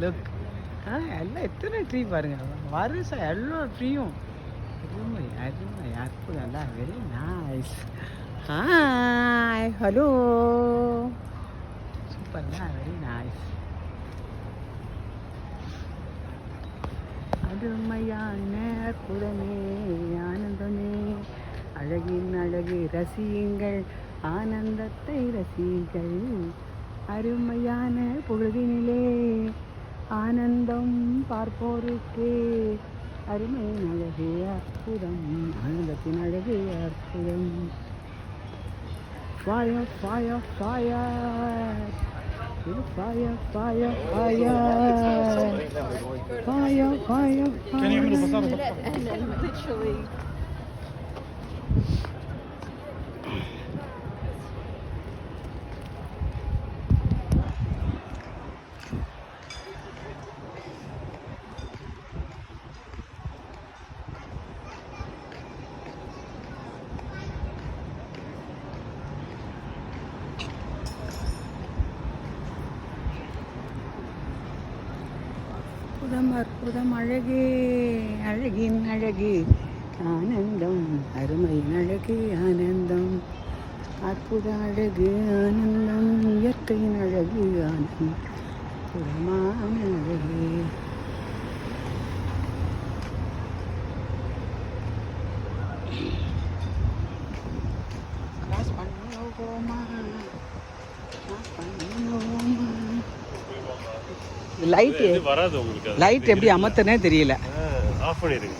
Look ஆ எல்லாம் எத்தனை tree பாருங்க. வருஷம் எல்லா ட்ரீயும் அருமை அருமை அற்புதம். Very nice hi hello super தான் வெரி நைஸ் அருமையான அற்புதமே ஆனந்தமே. அழகின் அழகு ரசியுங்கள் ஆனந்தத்தை ரசியுங்கள். அருமையான பொழுதினிலே. பார்ப்போருக்கு அருமையின் அழகு அற்புதம் ஆனந்தத்தின் அழகு அற்புதம் fire fire fire Fire, fire, fire. Fire, fire, fire. And then literally அற்புதம் அற்புதம் அழகே அழகின் அழகு ஆனந்தம் அருமையின் அழகு ஆனந்தம். அற்புத அழகு ஆனந்தம் இயற்கையின் அழகு ஆனந்தம். அற்புதமான அழகு. Coma light. லைட் எப்படி அமர்த்தனே தெரியல ஆஃப் பண்ணிடுங்க